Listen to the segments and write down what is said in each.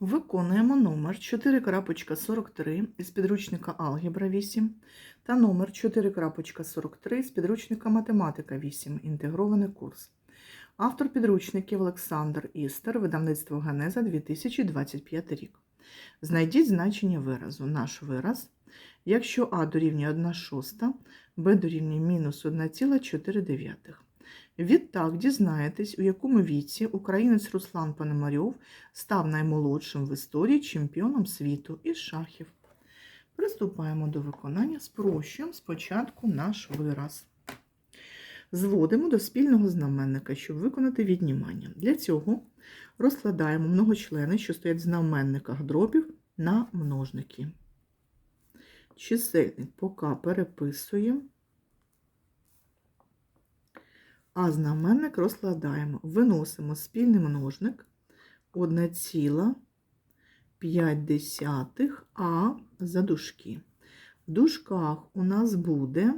Виконуємо номер 4.43 із підручника Алгебра 8 та номер 4.43 з підручника Математика 8. Інтегрований курс. Автор підручників Олександр Істер, видавництво Генеза 2025 рік. Знайдіть значення виразу. Наш вираз. Якщо А дорівнює 1 шоста, Б дорівнює мінус 1,4. Відтак дізнаєтесь, у якому віці українець Руслан Пономарьов став наймолодшим в історії чемпіоном світу із шахів. Приступаємо до виконання. Спрощуємо спочатку наш вираз. Зводимо до спільного знаменника, щоб виконати віднімання. Для цього розкладаємо многочлени, що стоять в знаменниках дробів, на множники. Чисельник поки переписуємо. А знаменник розкладаємо. Виносимо спільний множник 1,5 а за дужки. В дужках у нас буде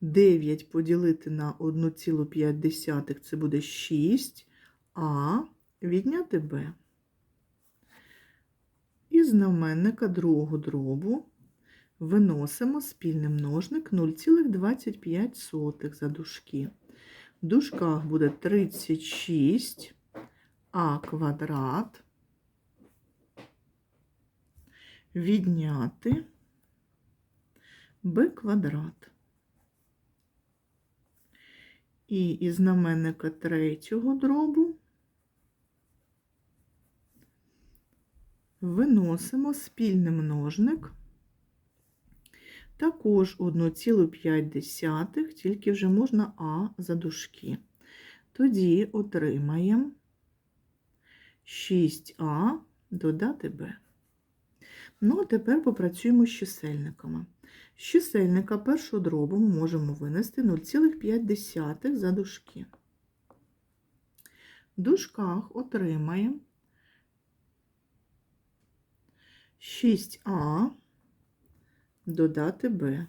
9 поділити на 1,5 це буде 6, а відняти b. І знаменника другого дробу виносимо спільний множник 0,25 за дужки. В дужках буде 36 а квадрат відняти b квадрат. І із знаменника третього дробу виносимо спільний множник також 1,5, тільки вже можна А за дужки. Тоді отримаємо 6А додати Б. Ну, а тепер попрацюємо з чисельниками. З чисельника першого дробу ми можемо винести 0,5 за дужки. В дужках отримаємо 6А додати Б.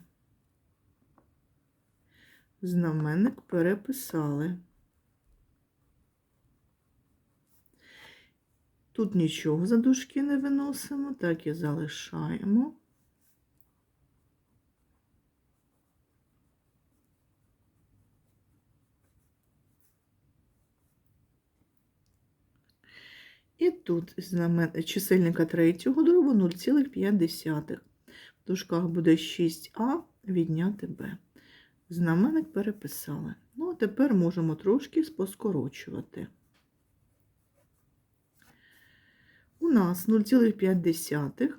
Знаменник переписали. Тут нічого за дужки не виносимо, так і залишаємо. І тут знамен... чисельника третього дробу 0,5. В дужках буде 6а відняти b. Знаменник переписали. Ну, а тепер можемо трошки поскорочувати. У нас 0,5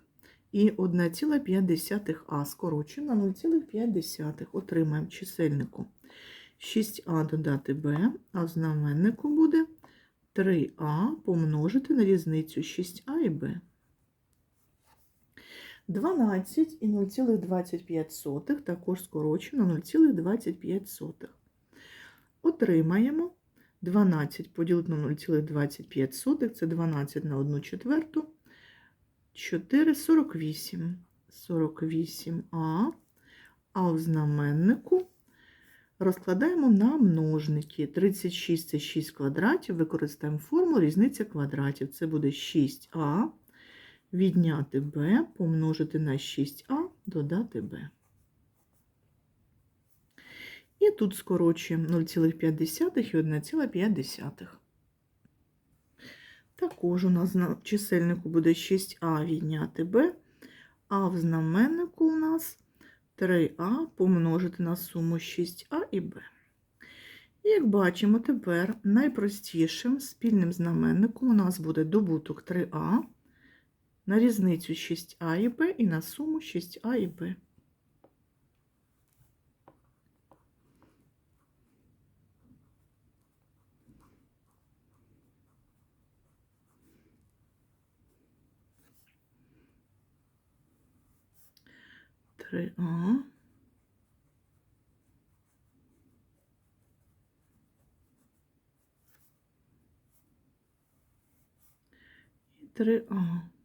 і 1,5а скорочено на 0,5. Отримаємо чисельнику 6а додати b, а в знаменнику буде 3а помножити на різницю 6а і b. 12 і 0,25 також скорочено 0,25. Отримаємо 12 поділити на 0,25, це 12 на 1 четверту, 4, 48. 48а, а в знаменнику розкладаємо на множники. 36 це 6 квадратів, використаємо формулу різниця квадратів. Це буде 6а відняти b, помножити на 6а, додати b. І тут скорочуємо 0,5 і 1,5. Також у нас на чисельнику буде 6а відняти b, а в знаменнику у нас 3а помножити на суму 6а і b. І як бачимо, тепер найпростішим спільним знаменником у нас буде добуток 3а на різницю 6а і b і на суму 6а і b. Три А. І три А.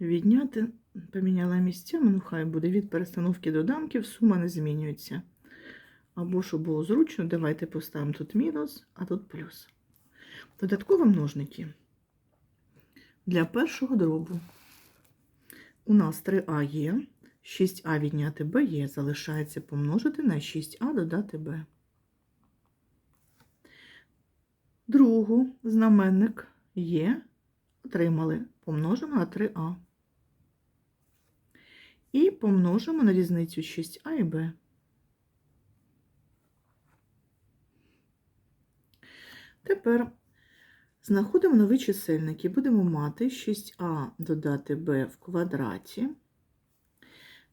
Відняти, поміняла місцями, ну хай буде від перестановки доданків, сума не змінюється. Або, щоб було зручно, давайте поставимо тут мінус, а тут плюс. Додаткові множники. Для першого дробу у нас 3а є, 6а відняти b є, залишається помножити на 6а додати b. Другу знаменник є, отримали, помножимо на 3а. І помножимо на різницю 6а і b. Тепер знаходимо нові чисельники. Будемо мати 6а додати b в квадраті.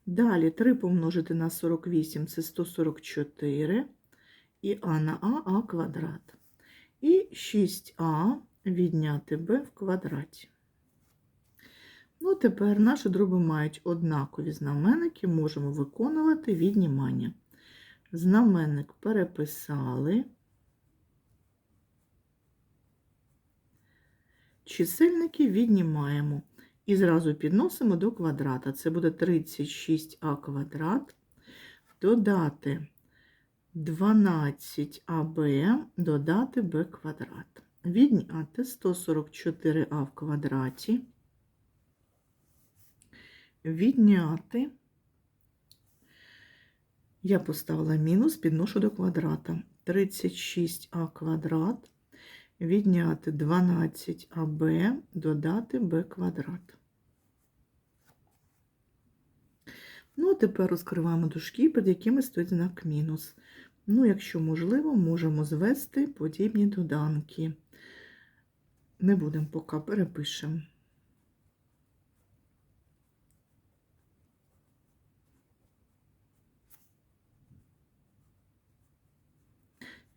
Далі 3 помножити на 48 це 144. І а на а а квадрат. І 6а відняти b в квадраті. Ну, тепер наші дроби мають однакові знаменники, можемо виконувати віднімання. Знаменник переписали. Чисельники віднімаємо і зразу підносимо до квадрата. Це буде 36а квадрат. Додати 12аб, додати b квадрат. Відняти 144а в квадраті. Відняти. Я поставила мінус, підношу до квадрата. 36а квадрат відняти 12аб, додати b квадрат. Ну, а тепер розкриваємо дужки, під якими стоїть знак мінус. Ну, якщо можливо, можемо звести подібні доданки. Не будемо поки перепишемо.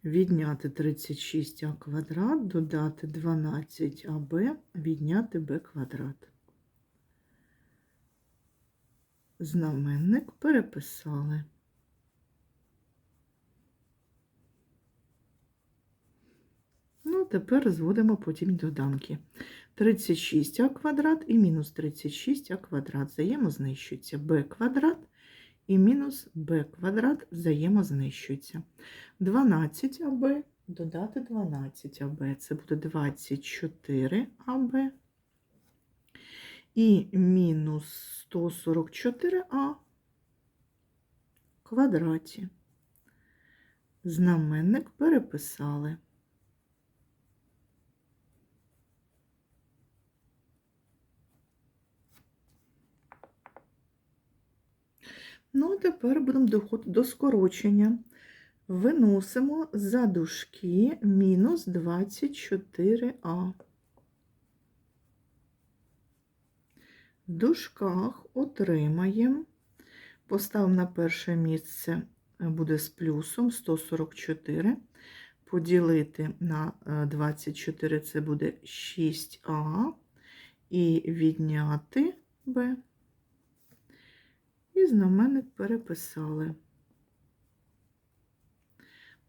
Відняти 36а квадрат, додати 12аб, відняти b квадрат. Знаменник переписали. Ну, тепер зводимо потім доданки. 36а квадрат і мінус 36а квадрат взаємознищуються. b квадрат і мінус b квадрат взаємознищуються. 12аб додати 12аб. Це буде 24аб. І мінус 144а квадраті. Знаменник переписали. Ну, а тепер будемо доходити до скорочення. Виносимо за дужки мінус 24а. В дужках отримаємо, поставимо на перше місце, буде з плюсом 144. Поділити на 24 це буде 6а, і відняти b. І знаменник переписали.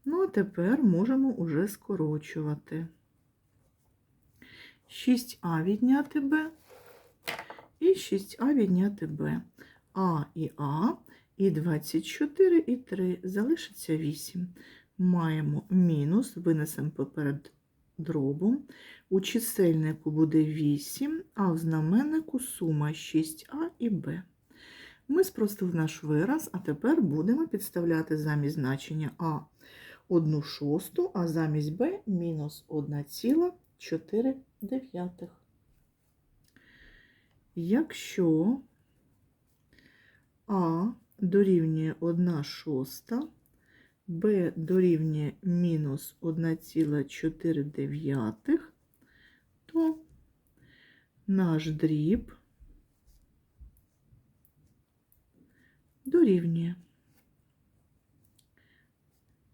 Ну, а тепер можемо уже скорочувати. 6а відняти b і 6а відняти b. А і А, і 24, і 3. Залишиться 8. Маємо мінус, винесемо поперед дробом. У чисельнику буде 8, а в знаменнику сума 6а і b. Ми спростили наш вираз, а тепер будемо підставляти замість значення А 1 шосту, а замість Б мінус 1,4. Якщо А дорівнює 1 шоста, Б дорівнює мінус 1,4, то наш дріб дорівнює.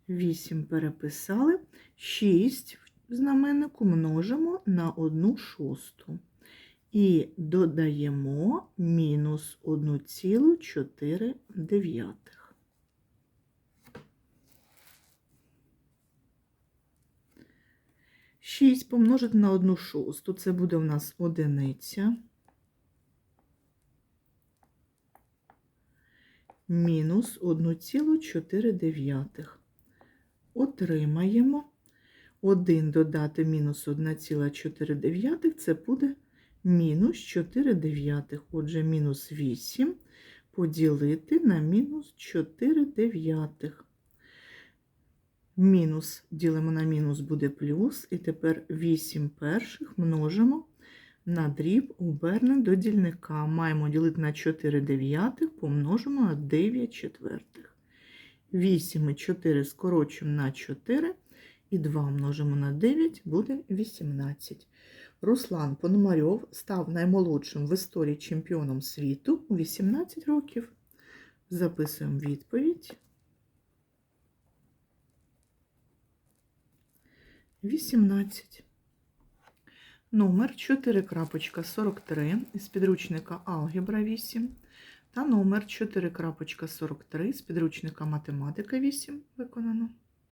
8 переписали, 6 в знаменнику множимо на 1 шосту. І додаємо мінус 1,4. 6 помножити на 1 шосту, це буде у нас одиниця. Мінус 1,4. Отримаємо 1 додати мінус 1,4 це буде мінус 4 дев'ятих. Отже, мінус 8 поділити на мінус 4 дев'ятих. Мінус ділимо на мінус буде плюс, і тепер 8 перших множимо на дріб оберне до дільника. Маємо ділити на 4 дев'ятих, помножимо на 9 четвертих. 8 і 4 скорочуємо на 4, і 2 множимо на 9 буде 18. Руслан Пономарьов став наймолодшим в історії чемпіоном світу у 18 років. Записуємо відповідь. 18. Номер 4.43 із підручника Алгебра 8 та номер 4.43 з підручника Математика 8 виконано.